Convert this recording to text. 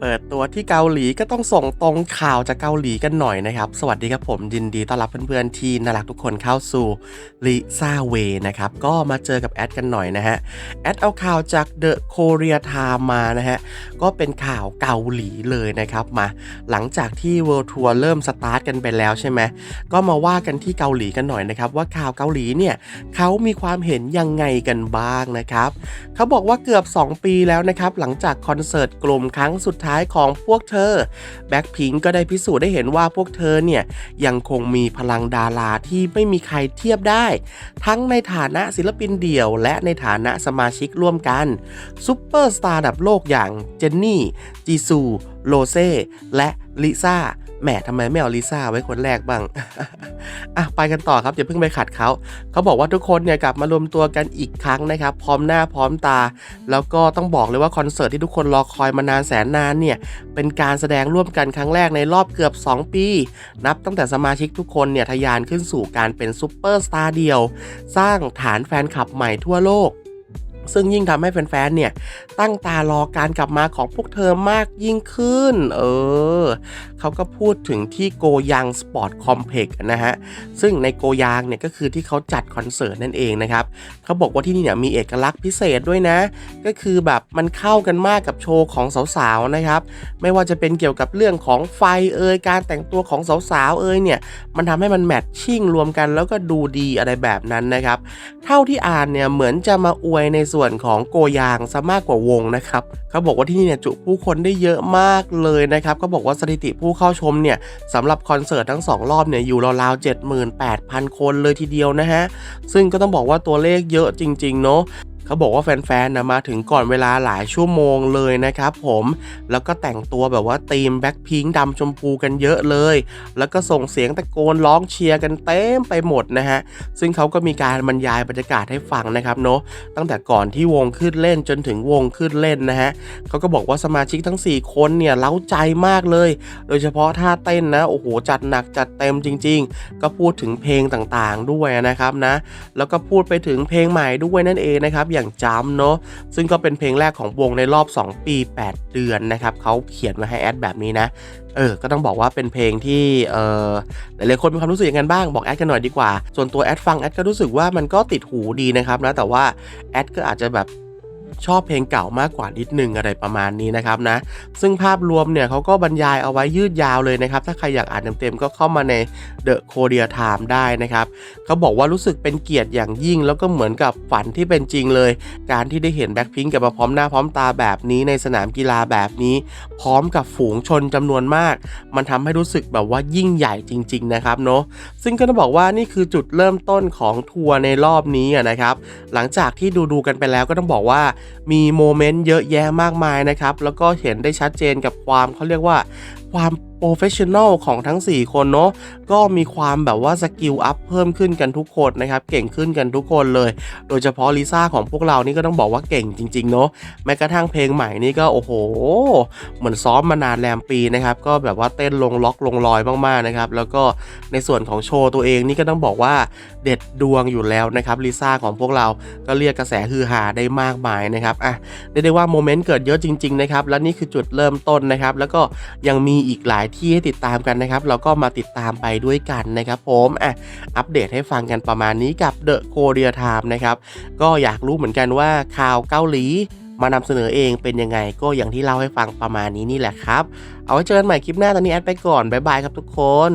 เปิดตัวที่เกาหลีก็ต้องส่งตรงข่าวจากเกาหลีกันหน่อยนะครับ สวัสดีครับผมยินดีต้อนรับเพื่อนๆที่น่ารักทุกคนเข้าสู่ลิซ่าเวนะครับ ก็มาเจอกับแอดกันหน่อยนะฮะ แอดเอาข่าวจาก The Korea Time มานะฮะ ก็เป็นข่าวเกาหลีเลยนะครับมา หลังจากที่ World Tour เริ่มสตาร์ทกันไปแล้วใช่ไหมก็มาว่ากันที่เกาหลีกันหน่อยนะครับว่าข่าวเกาหลีเนี่ยเขามีความเห็นยังไงกันบ้างนะครับเขาบอกว่าเกือบ 2 ปีแล้วนะครับหลังจากคอนเสิร์ตกลุ่มครั้งสุดท้ายของพวกเธอแบ็คพิงก็ได้พิสูจน์ได้เห็นว่าพวกเธอเนี่ยยังคงมีพลังดาราที่ไม่มีใครเทียบได้ ทั้งในฐานะศิลปินเดี่ยว และในฐานะสมาชิกร่วมกันซูเปอร์สตาร์ดับโลกอย่างเจนนี่จีซูโรเซ่และลิซ่า แหมทำไมไม่เอาลิซ่าไว้คนแรกบ้าง อะไปกันต่อครับอย่าเพิ่งไปขัดเขาเขาบอกว่าทุกคนเนี่ยกลับมารวมตัวกันอีกครั้งนะครับ พร้อมหน้าพร้อมตา แล้วก็ต้องบอกเลยว่าคอนเสิร์ตที่ทุกคนรอคอยมานานแสนนานเนี่ยเป็นการแสดงร่วมกันครั้งแรกในรอบเกือบ 2 ปี นับตั้งแต่สมาชิกทุกคนเนี่ยทะยานขึ้นสู่การเป็นซูเปอร์สตาร์เดียว สร้างฐานแฟนคลับใหม่ทั่วโลกซึ่งยิ่งทำให้แฟนๆ เนี่ย ตั้งตารอการกลับมาของพวกเธอมากยิ่งขึ้น เออเขาก็พูดถึงที่โกยังสปอร์ตคอมเพล็กซ์นะฮะ ซึ่งในโกยางเนี่ยก็คือที่เขาจัดคอนเสิร์ตนั่นเองนะครับ เขาบอกว่าที่นี่เนี่ยมีเอกลักษณ์พิเศษด้วยนะ ก็คือแบบมันเข้ากันมากกับโชว์ของสาวๆนะครับ ไม่ว่าจะเป็นเกี่ยวกับเรื่องของไฟเอ่ยการแต่งตัวของสาวๆเอ่ยเนี่ยมันทำให้มันแมทชิ่งรวมกันแล้วก็ดูดีอะไรแบบนั้นนะครับ เท่าที่อ่านเนี่ยเหมือนจะมาอวยในส่วนของโกยางซะมากกว่าวงนะครับเขาบอกว่าที่นี่เนี่ยจุผู้คนได้เยอะมากเลยนะครับก็บอกว่าสถิติผู้ผู้เข้าชมเนี่ยสำหรับคอนเสิร์ตทั้ง 2 รอบเนี่ยอยู่ราวๆ78,000 คนเลยทีเดียวนะฮะ ซึ่งก็ต้องบอกว่าตัวเลขเยอะจริง ๆ เนาะ เขาบอกว่าแฟนๆนะมาถึงก่อนเวลาหลายชั่วโมงเลยนะครับผมแล้วก็แต่งตัวแบบว่าธีมแบ็คพิงค์ดำชมพูกันเยอะเลย แล้วก็ส่งเสียงตะโกนร้องเชียร์กันเต็มไปหมดนะฮะซึ่งเขาก็มีการบรรยายบรรยากาศให้ฟังนะครับเนาะตั้งแต่ก่อนที่วงขึ้นเล่นจนถึงวงขึ้นเล่นนะฮะเขาก็บอกว่าสมาชิกทั้ง 4 คนเนี่ยเล้าใจมากเลย โดยเฉพาะท่าเต้นนะโอ้โหจัดหนักจัดเต็มจริง ๆ ก็พูดถึงเพลงต่างๆ ด้วยนะครับนะแล้วก็พูดไปถึงเพลงใหม่ด้วยนั่นเองนะครับอย่างจำเนาะซึ่งก็เป็นเพลงแรกของวงในรอบ 2 ปี 8 เดือนนะครับเขาเขียนมาให้แอดแบบนี้นะเออ ก็ต้องบอกว่าเป็นเพลงที่เออหลายๆคนมีความรู้สึกอย่างนั้นบ้าง บอกแอดกันหน่อยดีกว่า ส่วนตัวแอดฟังแอดก็รู้สึกว่ามันก็ติดหูดีนะครับนะ แต่ว่าแอดก็อาจจะแบบ ชอบเพลงเก่ามากกว่านิดนึงอะไรประมาณนี้นะครับนะซึ่งภาพรวมเนี่ยเขาก็บรรยายเอาไว้ยืดยาวเลยนะครับ ถ้าใครอยากอ่านเต็มๆ ก็เข้ามาใน The Korea Time ได้นะครับเขาบอกว่ารู้สึกเป็นเกียรติอย่างยิ่ง แล้วก็เหมือนกับฝันที่เป็นจริงเลย การที่ได้เห็นแบ็คพิงกับมาพร้อมหน้าพร้อมตาแบบนี้ในสนามกีฬาแบบนี้ พร้อมกับฝูงชนจำนวนมาก มันทำให้รู้สึกแบบว่ายิ่งใหญ่จริง ๆ นะครับเนาะซึ่งก็ต้องบอกว่านี่คือจุดเริ่มต้นของทัวร์ในรอบนี้นะครับหลังจากที่ดูดูๆกันไปแล้วก็ต้องบอกว่ามีโมเมนต์เยอะแยะมากมายนะครับ แล้วก็เห็นได้ชัดเจนกับความเขาเรียกว่า ความโปรเฟชชั่นอลของทั้ง 4 คนเนาะก็มีความแบบว่าสกิลอัพเพิ่มขึ้นกันทุกคนนะครับ เก่งขึ้นกันทุกคนเลย โดยเฉพาะลิซ่าของพวกเรานี่ก็ต้องบอกว่าเก่งจริง ๆ เนาะแม้กระทั่งเพลงใหม่นี่ก็โอ้โห เหมือนซ้อมมานานแรมปีนะครับ ก็แบบว่าเต้นลงล็อกลงรอยมากๆนะครับ แล้วก็ในส่วนของโชว์ตัวเองนี่ก็ต้องบอกว่าเด็ดดวงอยู่แล้วนะครับลิซ่าของพวกเราก็เรียกกระแสฮือฮาได้มากมายนะครับอะเรียกได้ว่าโมเมนต์เกิดเยอะจริงๆนะครับและนี่คือจุดเริ่มต้นนะครับแล้วก็ยังมีอีกหลายที่ให้ติดตามกันนะครับ เราก็มาติดตามไปด้วยกันนะครับผมอะอัปเดตให้ฟังกันประมาณนี้กับ The Korea Time นะครับ ก็อยากรู้เหมือนกันว่าข่าวเกาหลีมานำเสนอเองเป็นยังไงก็อย่างที่เล่าให้ฟังประมาณนี้นี่แหละครับ เอาไว้เจอกันใหม่คลิปหน้าตอนนี้แอดไปก่อน บ๊ายบายครับทุกคน